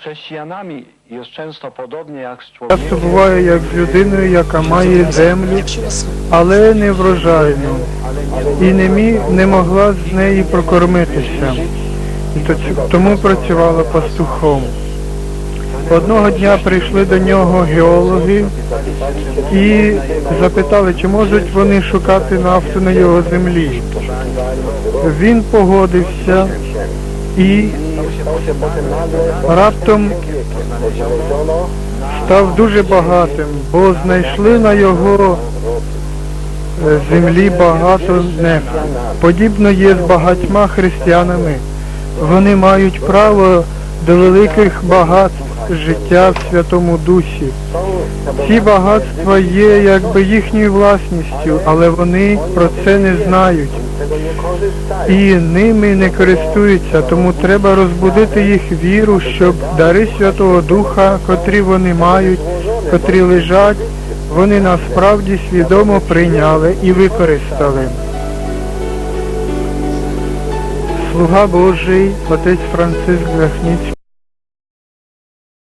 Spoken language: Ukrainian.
Chrześcijanami jest często podobnie jak z Часто człowiekiem, буває як з людиною, яка має землю, але не врожайну, і не, мі, не могла з неї прокормитися. Тому працювала пастухом. Одного дня прийшли до нього геологи і запитали, чи можуть вони шукати нафту на його землі. Він погодився і раптом став дуже багатим, бо знайшли на його е, землі багато нефту. Подібно є з багатьма християнами. Вони мають право до великих багатств життя в Святому Дусі. Ці багатства є якби їхньою власністю, але вони про це не знають і ними не користуються, тому треба розбудити їх віру, щоб дари Святого Духа, котрі вони мають, котрі лежать, вони насправді свідомо прийняли і використали. Слуга Божий, отець Франциск Захніцький.